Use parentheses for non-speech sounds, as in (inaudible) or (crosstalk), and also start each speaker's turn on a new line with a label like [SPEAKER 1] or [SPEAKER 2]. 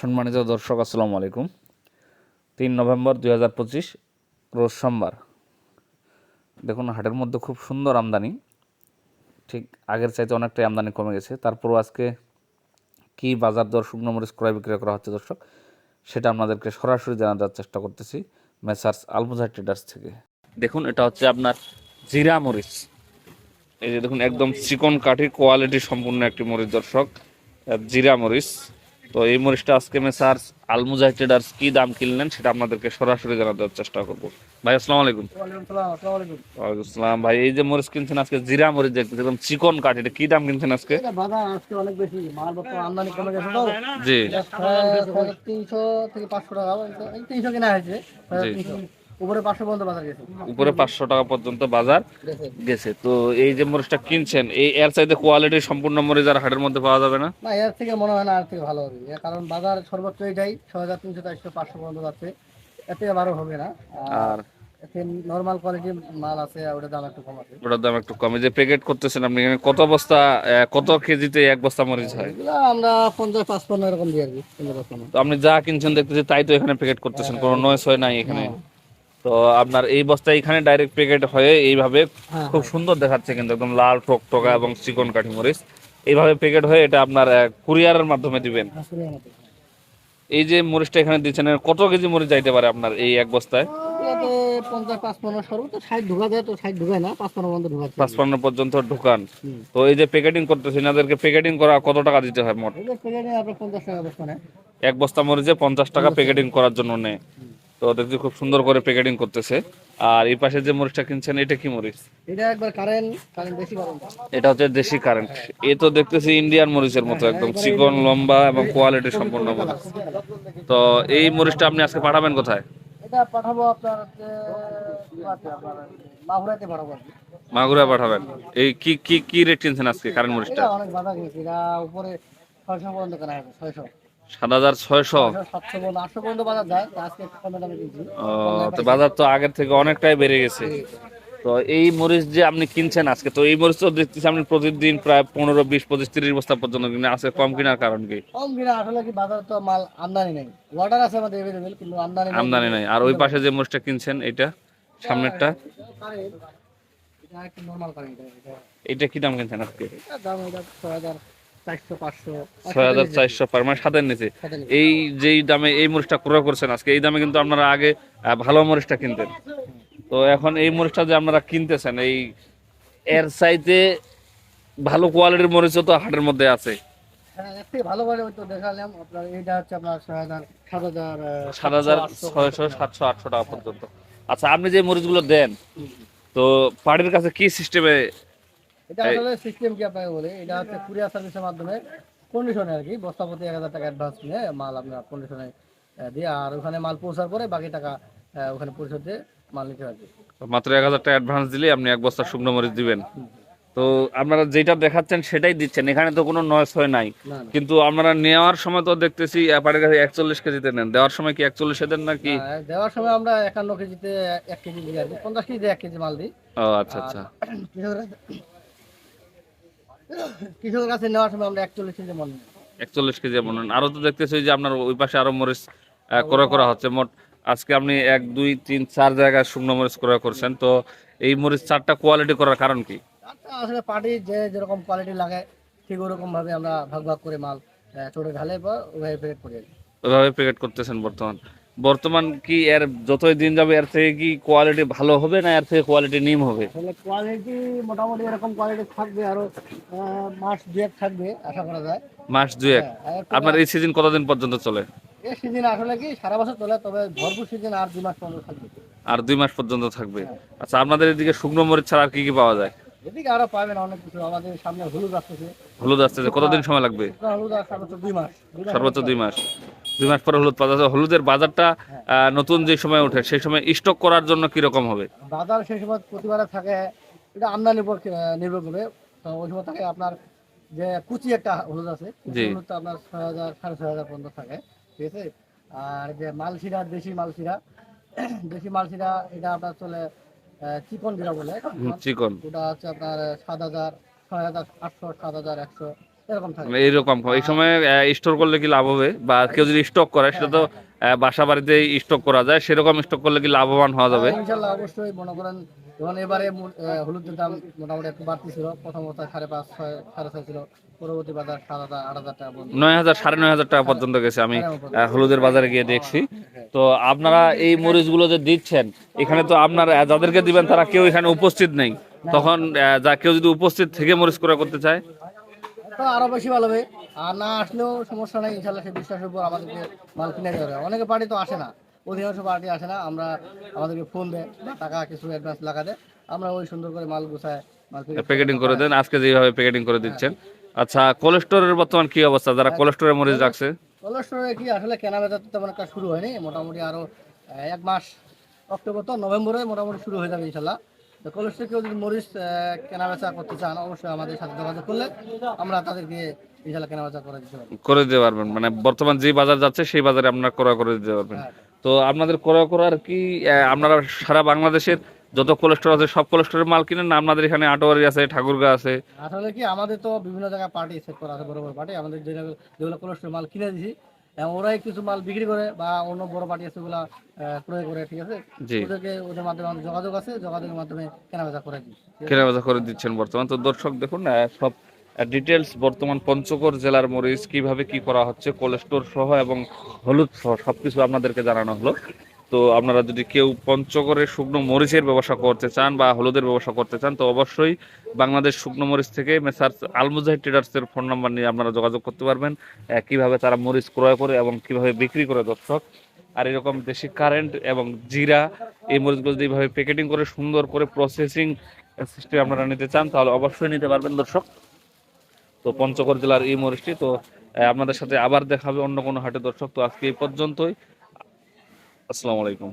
[SPEAKER 1] সম্মানিত দর্শক, আসসালামু আলাইকুম। তিন নভেম্বর দুই হাজার পঁচিশ, রোজ সোমবার। দেখুন, হাটের মধ্যে খুব সুন্দর আমদানি। ঠিক আগের চাইতে অনেকটাই আমদানি কমে গেছে। তারপরও আজকে কি বাজার দর, শুকনো মরিচ ক্রয় বিক্রয় করা হচ্ছে দর্শক, সেটা আপনাদেরকে সরাসরি জানার চেষ্টা করতেছি মেসার্স আলমুজা ট্রেডার্স থেকে। দেখুন, এটা হচ্ছে আপনার জিরা মরিচ। এই যে দেখুন, একদম চিকন কাঠি কোয়ালিটি সম্পূর্ণ একটি মরিচ দর্শক, জিরা মরিচ। তো এই মরিচটা আজকে মেসার্স আলমুজা ট্রেডার্স কি দাম কিনলেন সেটা আপনাদেরকে সরাসরি জানা দেওয়ার চেষ্টা করব। ভাই আসসালামু আলাইকুম।
[SPEAKER 2] ওয়ালাইকুম সালাম আসসালামু
[SPEAKER 1] ভাই এই যে মরিচ কিনছেন আজকে জিরা মরিচ দেখতেছি একদম চিকন কাঠ এটা কি দাম কিনছেন আজকে?
[SPEAKER 2] আজকে অনেক বেশি আমদানি কমে গেছে তো।
[SPEAKER 1] জি।
[SPEAKER 2] এটা ছয়- ছয়- তিনশো থেকে পাঁচশো টাকা কেনা হয়েছে। উপরে পাঁচশো পর্যন্ত বাজার গেছে।
[SPEAKER 1] উপরে পাঁচশো টাকা পর্যন্ত বাজার
[SPEAKER 2] গেছে।
[SPEAKER 1] তো এই যে মরিচটা কিনছেন এই এর চাইতে কোয়ালিটি সম্পূর্ণ মরিচ আর হাটের মধ্যে পাওয়া যাবে না?
[SPEAKER 2] না এর থেকে মনে হয় না আর থেকে ভালো হবে। কারণ বাজার সর্বোচ্চ এটাই ছয় হাজার তিনশো চারশো পাঁচশো পর্যন্ত যাচ্ছে। এর থেকে হবে না।
[SPEAKER 1] আর?
[SPEAKER 2] এতে নর্মাল কোয়ালিটির মাল আছে ওটার দাম একটু কম আছে।
[SPEAKER 1] ওটার দাম একটু কমে। যে প্যাকেট করতেছেন আপনি এখানে কত বস্তা কত কেজিতে এক বস্তা মরিচ হয়?
[SPEAKER 2] আমরা পঞ্চাশ পাঁচপান্ন এরকম দিয়ে আর কি
[SPEAKER 1] তো আপনি যা কিনছেন দেখতেছি তাই তো এখানে প্যাকেট করতেছেন। কোনো নয়েস হয় নাই এখানে? তো আপনার এই বস্তা এখানে ডাইরেক্ট প্যাকেট হয়ে এইভাবে
[SPEAKER 2] হ্যাঁ,
[SPEAKER 1] খুব সুন্দর দেখাচ্ছে কিন্তু একদম লাল টকটকা এবং চিকন কাঠি মরিচ। এইভাবে প্যাকেট হয়ে এটা আপনার কুরিয়ারের মাধ্যমে দিবেন। এই যে মরিচটা এখানে দিচ্ছেন কত কেজি মরিচ যাইতে পারে আপনার এই এক বস্তায়?
[SPEAKER 2] পাঁচপান্ন পর্যন্ত
[SPEAKER 1] ঢুকান। তো এই যে প্যাকেটিং এনাদেরকে প্যাকেটিং করা কত টাকা দিতে হয় মোট?
[SPEAKER 2] টাকা
[SPEAKER 1] এক বস্তা মরিচে পঞ্চাশ টাকা প্যাকেটিং করার জন্য নেয়। তো দেখছি খুব সুন্দর করে প্যাকেটিং করতেছে। আর এই পাশে যে মরিচটা কিনছেন এটা কি মরিচ?
[SPEAKER 2] এটা একবার কারেন্ট কারেন্ট
[SPEAKER 1] এটা হচ্ছে দেশি কারেন্ট এ তো দেখতেছি ইন্ডিয়ান মরিচের মতো একদম চিকন লম্বা এবং কোয়ালিটি সম্পূর্ণ মরিচ। তো এই মরিচটা আপনি আজকে পাঠাবেন কোথায়?
[SPEAKER 2] এটা পাঠাবো আপনার মাগুরাতে পাঠাবো
[SPEAKER 1] মাগুরা পাঠাবেন। এই কি কি কি রেট কিনছেন আজকে কারেন্ট মরিচটা?
[SPEAKER 2] অনেক বাধা গেছে এটা উপরে ছয়শো পর্যন্ত কেনা হয়েছে ছয়শো।
[SPEAKER 1] সাত হাজার ছয়শো।
[SPEAKER 2] বাজার তা
[SPEAKER 1] বাজার আগের থেকে অনেকটাই বেড়ে গেছে। তো এই মরিচ যে আপনি কিনছেন আজকে তো এই মরিচ তো দেখতেছি আপনি প্রতিদিন প্রায় পনেরো বিশ পঁচিশ তিরিশ বস্তা পর্যন্ত কিনে আজকে কম কেনার কারণ কি?
[SPEAKER 2] কম কিনা আসলে কি বাজার তো মাল আমদানি নেই। অর্ডার আছে আমাদের এভেলেবেল কিন্তু আমদানি
[SPEAKER 1] আমদানি নাই। আর ওই পাশে যে মরিচটা কিনছেন এটা সামনেরটা?
[SPEAKER 2] এটা
[SPEAKER 1] কি দাম কিনছেন আজকে?
[SPEAKER 2] দাম এটা ছয় হাজার
[SPEAKER 1] ছয় মানে সাতের নিচে। এই যেই দামে এই মরিচটা ক্রয় করছেন আজকে এই দামে কিন্তু আপনারা আগে ভালো মরিচটা কিনতেন। তো এখন এই মরিচটা যে আপনারা কিনতেছেন এই এর চাইতে ভালো কোয়ালিটির মরিচও তো হাটের মধ্যে আছে।
[SPEAKER 2] হ্যাঁ
[SPEAKER 1] আচ্ছা আপনি যে মরিচগুলো দেন তো পার্টির কাছে কি সিস্টেমে
[SPEAKER 2] এটা আসলে সিস্টেম কি আপনাকে বলে এটা হচ্ছে কুরিয়ার সার্ভিসের মাধ্যমে কন্ডিশনে আর কি। এক হাজার টাকা অ্যাডভান্স নিয়ে মাল আপনার কন্ডিশনে দিয়ে আর ওখানে মাল পৌঁছার পরে বাকি টাকা ওখানে পরিশোধ দিয়ে মাল নিতে হবে।
[SPEAKER 1] মাত্র এক হাজার টাকা অ্যাডভান্স দিলে আপনি এক বস্তা শুকনো মরিচ দিবেন। তো আপনারা যেটা দেখাচ্ছেন সেটাই দিচ্ছেন। এখানে তো কোনো নয়েস হয় নাই। কিন্তু আপনারা নেওয়ার সময় তো দেখতেছি কাছে একচল্লিশ কেজিতে নেন? দেওয়ার সময় কি একচল্লিশে দেন নাকি?
[SPEAKER 2] দেওয়ার সময় আমরা একান্ন কেজিতে এক কেজি দিই আর পঞ্চাশ কেজিতে এক কেজি মাল দিই।
[SPEAKER 1] ও আচ্ছা আচ্ছা। (clears throat)
[SPEAKER 2] কৃষকের কাছে নেওয়ার সময় আমরা একচল্লিশ কেজি মাল নিই।
[SPEAKER 1] একচল্লিশ কেজি নেন। আরও তো দেখতেছি যে আপনার ওই পাশে আরও মরিচ ক্রয় করা হচ্ছে। মোট আজকে আপনি এক দুই তিন চার জায়গায় শুকনো মরিচ ক্রয় করছেন। তো এই মরিচ চারটা কোয়ালিটি করার কারণ কি?
[SPEAKER 2] আসলে পার্টি যে যেরকম কোয়ালিটি লাগে ঠিক ওরকম ভাবে আমরা ভাগ ভাগ করে মাল চোটে ঢালে বা ওইভাবে প্যাকেট করি
[SPEAKER 1] ওইভাবে প্যাকেট করতেছেন বর্তমান। বর্তমান কি এর যতই দিন যাবে এর থেকে কি কোয়ালিটি ভালো হবে না এর থেকে কোয়ালিটি নিম হবে?
[SPEAKER 2] কোয়ালিটি মোটামুটি এরকম কোয়ালিটি থাকবে আরও মাস দুয়েক থাকবে আশা করা যায়।
[SPEAKER 1] মাস দুয়েক?
[SPEAKER 2] হ্যাঁ,
[SPEAKER 1] আপনার এই সিজন কতদিন পর্যন্ত চলে?
[SPEAKER 2] এই সিজন আসলে কি সারা বছর চলে তবে ভরপুর সিজন আর দুই মাস পর্যন্ত থাকবে।
[SPEAKER 1] আর দুই মাস পর্যন্ত থাকবে। আচ্ছা আপনাদের এদিকে শুকনো মরিচ ছাড়া আর কি কি পাওয়া যায়?
[SPEAKER 2] এদিকে আরও পাবেন অনেক কিছু। আমাদের সামনে হলুদ আসতেছে।
[SPEAKER 1] হলুদ আসতেছে। কতদিন সময় লাগবে?
[SPEAKER 2] হলুদ আর সর্বোচ্চ দুই মাস। দুই মাস
[SPEAKER 1] সর্বোচ্চ দুই মাস। দুই মাস পরে হলুদ হলুদের বাজারটা নতুন যে সময় ওঠে সেই সময় স্টক করার জন্য কি রকম হবে?
[SPEAKER 2] বাজার সেই সময় প্রতিবারে থাকে এটা আমদানির উপর নির্ভর করে। তো ওই সময় থাকে আপনার যে কুচি একটা হলুদ আছে। হলুদটা আপনার ছয় হাজার সাড়ে ছয় হাজার পর্যন্ত থাকে। ঠিক আছে? আর যে মালশিরা দেশি মালশিরা (clears throat) দেশি মালশিরা এটা আপনার চলে চিকন যেটা বলে
[SPEAKER 1] চিকন।
[SPEAKER 2] ওটা হচ্ছে আপনার সাত হাজার ছয় হাজার আটশো সাত হাজার একশো এরকম থাকে।
[SPEAKER 1] মানে এইরকম এই সময় স্টোর করলে কি লাভ হবে? বা কেউ যদি স্টক করে সেটা তো বাসা বাড়িতে স্টক করা যায়। সেরকম স্টক করলে কি লাভবান হওয়া যাবে?
[SPEAKER 2] হ্যাঁ, ইনশাল্লাহ অবশ্যই। মনে করেন যেমন এবারে হলুদের দাম মোটামুটি একটু বাড়তি ছিল প্রথম অবস্থায় সাড়ে পাঁচ ছয় সাড়ে ছয় ছিল। পরবর্তী বাজার সাত হাজার আট হাজার টাকা পর্যন্ত।
[SPEAKER 1] নয় হাজার সাড়ে নয় হাজার টাকা পর্যন্ত গেছে। আমি হলুদের বাজারে গিয়ে দেখছি। তো আপনারা এই মরিচগুলো যে দিচ্ছেন এখানে তো আপনারা যাদেরকে দিবেন তারা কেউ এখানে উপস্থিত নেই। তখন যা কেউ যদি উপস্থিত থেকে মরিচ ক্রয় করতে চায়।
[SPEAKER 2] তো আরও বেশি ভালো হবে আর না আসলেও সমস্যা নেই ইনশাল্লাহ সেই বিশ্বাসের উপর আমাদেরকে মাল কিনে দেওয়া অনেকে পার্টি তো আসে না। অধিকাংশ পার্টি আসে না আমরা আমাদেরকে ফোন দেয় বা টাকা কিছু অ্যাডভান্স লাগা দেয় আমরা ওই সুন্দর করে মাল গুছায়
[SPEAKER 1] প্যাকেটিং করে দেন আজকে যেভাবে প্যাকেটিং করে দিচ্ছেন। আচ্ছা কোলেস্টোরের বর্তমান কি অবস্থা? যারা কোলেস্টোরে মরিচ রাখছে?
[SPEAKER 2] কলেস্টোরে কি আসলে কেনা বেচা তো তেমন একটা শুরু হয়নি মোটামুটি আরও এক মাস অক্টোবর তো নভেম্বরে মোটামুটি শুরু হয়ে যাবে ইনশাল্লাহ। তো কলেস্টোরে কেউ যদি মরিচ কেনা বেচা করতে চান অবশ্যই আমাদের সাথে যোগাযোগ করলে আমরা তাদেরকে ইনশাল্লাহ কেনা বেচা করে দিতে পারব।
[SPEAKER 1] করে দিতে পারবেন মানে বর্তমান যে বাজার যাচ্ছে সেই বাজারে আপনারা ক্রয় করে দিতে পারবেন।
[SPEAKER 2] হ্যাঁ।
[SPEAKER 1] তো আপনাদের ক্রয় করার কি আপনারা সারা বাংলাদেশের যত কোলেস্টোর আছে সব কোলেস্টোরের মাল কিনেন না আপনাদের এখানে আটোয়ারি আছে ঠাকুরগা আছে।
[SPEAKER 2] আসলে কি আমাদের তো বিভিন্ন জায়গায় পার্টি সেট করা আছে বড় বড় পার্টি আমাদের যেগুলো কোলেস্টোর মাল কিনে দিছি ওরাই কিছু মাল বিক্রি করে বা অন্য বড় পার্টি আছে ওগুলা ক্রয় করে ঠিক আছে? ওদেরকে ওদের মাধ্যমে যোগাযোগ আছে যোগাযোগের মাধ্যমে কেনা বেচা করে আছে?
[SPEAKER 1] কেনাবেচা করে দিচ্ছেন বর্তমান। তো দর্শক দেখুন সব ডিটেলস বর্তমান পঞ্চগড় জেলার মরিচ কীভাবে কি করা হচ্ছে কোলেস্টোর সহ এবং হলুদ সহ সবকিছু আপনাদেরকে জানানো হলো। তো আপনারা যদি কেউ পঞ্চগড়ের শুকনো মরিচের ব্যবসা করতে চান বা হলুদের ব্যবসা করতে চান, তো অবশ্যই বাংলাদেশ শুকনো মরিচ থেকে মেসার্স আলমুজাহিদ ট্রেডার্সের ফোন নাম্বার নিয়ে আপনারা যোগাযোগ করতে পারবেন কীভাবে তারা মরিচ ক্রয় করে এবং কীভাবে বিক্রি করে দর্শক। আর এরকম দেশি কারেন্ট এবং জিরা, এই মরিচগুলো যদি এইভাবে প্যাকেটিং করে সুন্দর করে প্রসেসিং সিস্টেম আপনারা নিতে চান, তাহলে অবশ্যই নিতে পারবেন দর্শক। তো পঞ্চগড় জেলার এই মরিচটি, তো আপনাদের সাথে আবার দেখাবে অন্য কোনো হাটে দর্শক। তো আজকে এই পর্যন্তই। আসসালামু আলাইকুম।